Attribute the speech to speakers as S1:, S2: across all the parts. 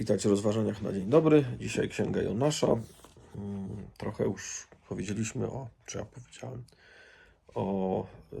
S1: Witajcie w rozważaniach na dzień dobry. Dzisiaj Księga Jonasza. Mm, Trochę już powiedzieliśmy o, czy ja powiedziałem, o, e,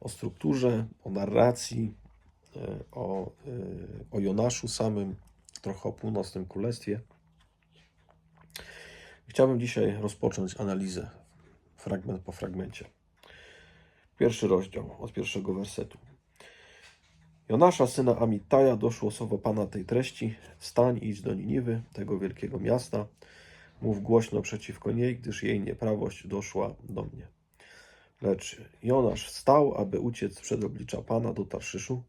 S1: o strukturze, o narracji, e, o, e, o Jonaszu samym, trochę o północnym królestwie. Chciałbym dzisiaj rozpocząć analizę, fragment po fragmencie. Pierwszy rozdział, od pierwszego wersetu. Jonasza, syna Amitaja, doszło słowo Pana tej treści. Wstań, idź do Niniwy, tego wielkiego miasta. Mów głośno przeciwko niej, gdyż jej nieprawość doszła do mnie. Lecz Jonasz wstał, aby uciec przed oblicza Pana do Tarszyszu,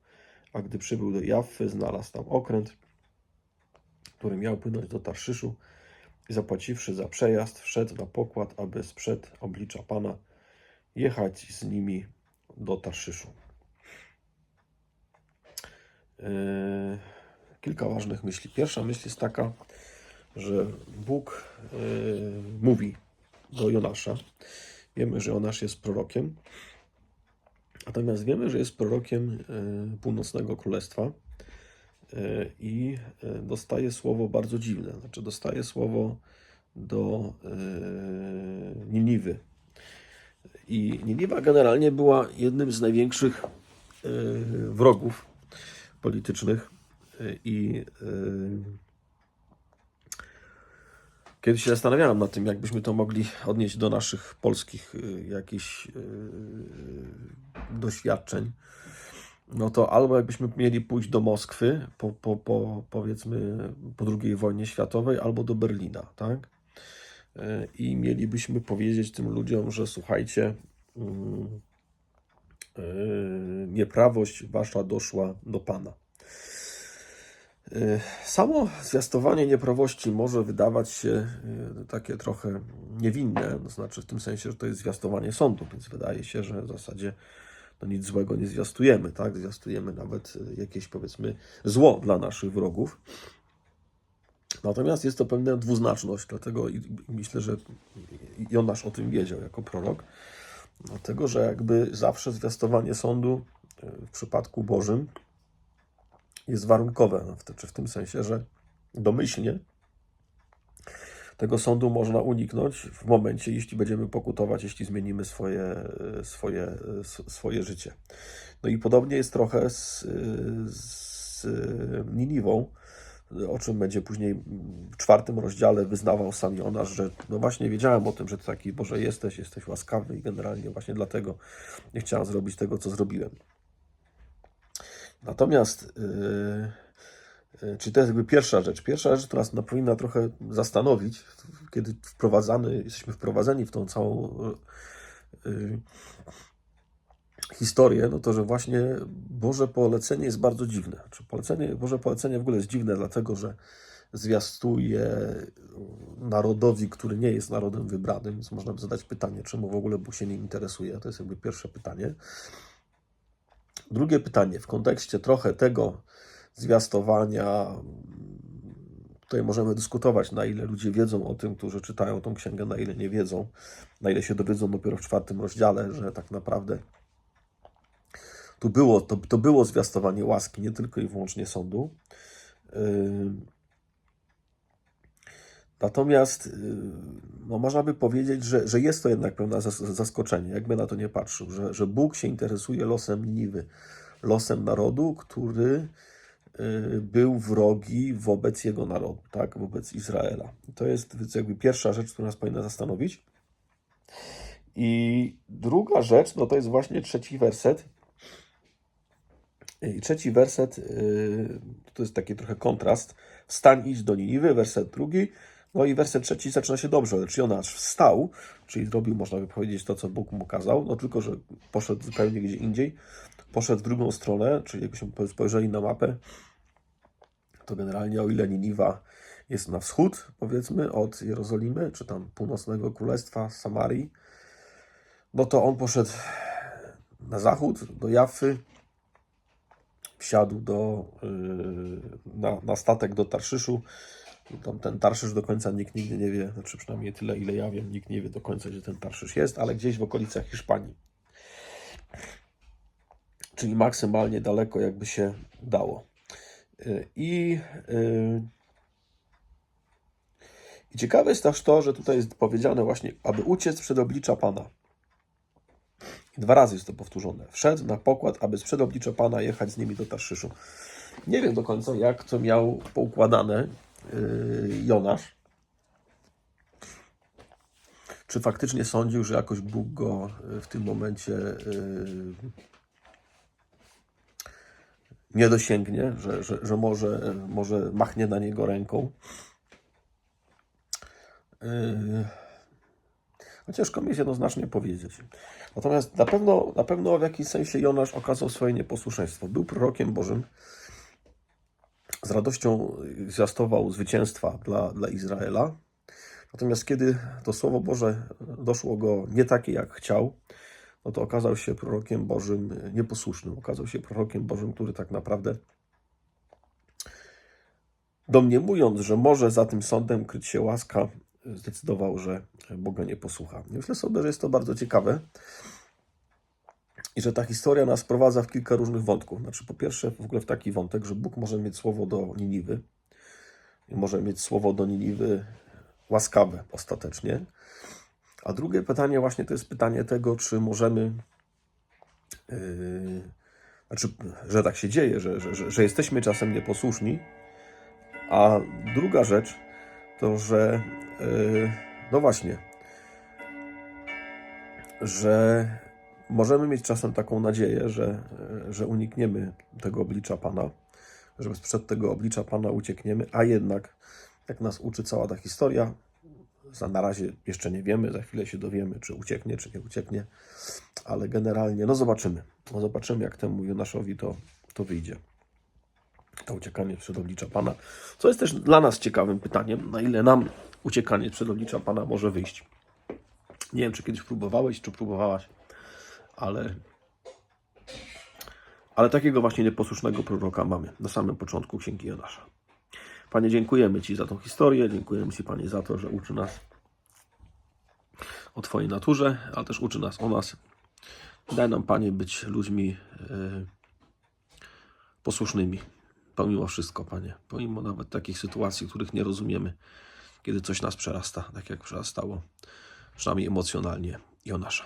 S1: a gdy przybył do Jaffy, znalazł tam okręt, który miał płynąć do Tarszyszu i zapłaciwszy za przejazd, wszedł na pokład, aby sprzed oblicza Pana jechać z nimi do Tarszyszu. Yy, kilka ważnych myśli. Pierwsza myśl jest taka, że Bóg yy, mówi do Jonasza. Wiemy, że Jonasz jest prorokiem, natomiast wiemy, że jest prorokiem yy, północnego królestwa i dostaje słowo bardzo dziwne. Znaczy, dostaje słowo do Niniwy. I Niniwa generalnie była jednym z największych wrogów politycznych y, i y, kiedy się zastanawiałem nad tym, jakbyśmy to mogli odnieść do naszych polskich y, jakichś doświadczeń, no to albo jakbyśmy mieli pójść do Moskwy po, po, po powiedzmy po II wojnie światowej, albo do Berlina, tak? I mielibyśmy powiedzieć tym ludziom, że słuchajcie, mm, Yy, nieprawość wasza doszła do Pana. Yy, Samo zwiastowanie nieprawości może wydawać się yy, takie trochę niewinne, to znaczy w tym sensie, że to jest zwiastowanie sądu, więc wydaje się, że w zasadzie no nic złego nie zwiastujemy, tak? Zwiastujemy nawet yy, jakieś powiedzmy zło dla naszych wrogów. Natomiast jest to pewna dwuznaczność, dlatego myślę, że Jonasz o tym wiedział jako prorok. Dlatego, że jakby zawsze zwiastowanie sądu w przypadku Bożym jest warunkowe, w tym sensie, że domyślnie tego sądu można uniknąć w momencie, jeśli będziemy pokutować, jeśli zmienimy swoje, swoje, swoje życie. No i podobnie jest trochę z, z Niniwą, o czym będzie później w czwartym rozdziale wyznawał sam Jonasz, że no właśnie wiedziałem o tym, że ty taki Boże jesteś, jesteś łaskawy i generalnie właśnie dlatego nie chciałem zrobić tego, co zrobiłem. Natomiast, yy, yy, czyli to jest jakby pierwsza rzecz. Pierwsza rzecz, która nas powinna trochę zastanowić, kiedy wprowadzany, jesteśmy wprowadzeni w tą całą yy, historię, no to, że właśnie Boże polecenie jest bardzo dziwne. Czy polecenie, Boże polecenie w ogóle jest dziwne, dlatego że zwiastuje narodowi, który nie jest narodem wybranym, więc można by zadać pytanie, czemu w ogóle Bóg się nie interesuje. To jest jakby pierwsze pytanie. Drugie pytanie, w kontekście trochę tego zwiastowania, tutaj możemy dyskutować, na ile ludzie wiedzą o tym, którzy czytają tą księgę, na ile nie wiedzą, na ile się dowiedzą dopiero w czwartym rozdziale, że tak naprawdę tu było, to, to było zwiastowanie łaski, nie tylko i wyłącznie sądu. Yy, Natomiast yy, no można by powiedzieć, że, że jest to jednak pewne zas- zaskoczenie, jakby na to nie patrzył, że, że Bóg się interesuje losem Niwy, losem narodu, który yy, był wrogi wobec jego narodu, tak, wobec Izraela. To jest jakby pierwsza rzecz, która nas powinna zastanowić. I druga rzecz, no to jest właśnie trzeci werset. I trzeci werset, yy, to jest taki trochę kontrast. Wstań, idź do Niniwy, werset drugi. No i werset trzeci zaczyna się dobrze, lecz Jonasz wstał, czyli zrobił, można by powiedzieć, to, co Bóg mu kazał, no tylko, że poszedł zupełnie gdzie indziej. Poszedł w drugą stronę, czyli jakbyśmy spojrzeli na mapę, to generalnie o ile Niniwa jest na wschód, powiedzmy, od Jerozolimy, czy tam północnego królestwa, Samarii, no to on poszedł na zachód, do Jaffy, wsiadł do, yy, na, na statek do Tarszyszu. Tam ten Tarszysz do końca nikt nigdy nie wie, znaczy przynajmniej tyle, ile ja wiem, nikt nie wie do końca, gdzie ten Tarszysz jest, ale gdzieś w okolicach Hiszpanii. Czyli maksymalnie daleko, jakby się dało. Y, I, y, I ciekawe jest też to, że tutaj jest powiedziane właśnie, aby uciec przed oblicza Pana. Dwa razy jest to powtórzone. Wszedł na pokład, aby sprzed oblicza Pana jechać z nimi do Tarszyszu. Nie wiem do końca, jak to miał poukładane Jonasz. Czy faktycznie sądził, że jakoś Bóg go y, w tym momencie yy, nie dosięgnie, że, że, że może, może machnie na niego ręką. No ciężko mi jest jednoznacznie powiedzieć. Natomiast na pewno, na pewno w jakimś sensie Jonasz okazał swoje nieposłuszeństwo. Był prorokiem Bożym. Z radością zwiastował zwycięstwa dla, dla Izraela. Natomiast kiedy to Słowo Boże doszło go nie takie, jak chciał, no to okazał się prorokiem Bożym nieposłusznym. Okazał się prorokiem Bożym, który tak naprawdę domniemując, że może za tym sądem kryć się łaska, zdecydował, że Boga nie posłucha. Myślę sobie, że jest to bardzo ciekawe i że ta historia nas prowadza w kilka różnych wątków. Znaczy, po pierwsze, w ogóle w taki wątek, że Bóg może mieć słowo do Niniwy może mieć słowo do Niniwy łaskawe ostatecznie. A drugie pytanie właśnie to jest pytanie tego, czy możemy, yy, znaczy, że tak się dzieje, że, że, że, że jesteśmy czasem nieposłuszni. A druga rzecz to, że yy, no właśnie, że możemy mieć czasem taką nadzieję, że, że unikniemy tego oblicza Pana, że przed tego oblicza Pana uciekniemy, a jednak, jak nas uczy cała ta historia, za na razie jeszcze nie wiemy, za chwilę się dowiemy, czy ucieknie, czy nie ucieknie, ale generalnie, no zobaczymy. No zobaczymy, jak temu Jonaszowi to, to wyjdzie. To uciekanie przed oblicza Pana. Co jest też dla nas ciekawym pytaniem, na ile nam uciekanie przed oblicza Pana może wyjść. Nie wiem, czy kiedyś próbowałeś, czy próbowałaś, ale, ale takiego właśnie nieposłusznego proroka mamy na samym początku Księgi Jonasza. Panie, dziękujemy Ci za tą historię, dziękujemy Ci, Panie, za to, że uczy nas o Twojej naturze, ale też uczy nas o nas. Daj nam, Panie, być ludźmi e, posłusznymi, pomimo wszystko, Panie, pomimo nawet takich sytuacji, których nie rozumiemy, kiedy coś nas przerasta, tak jak przerastało, przynajmniej emocjonalnie Jonasza.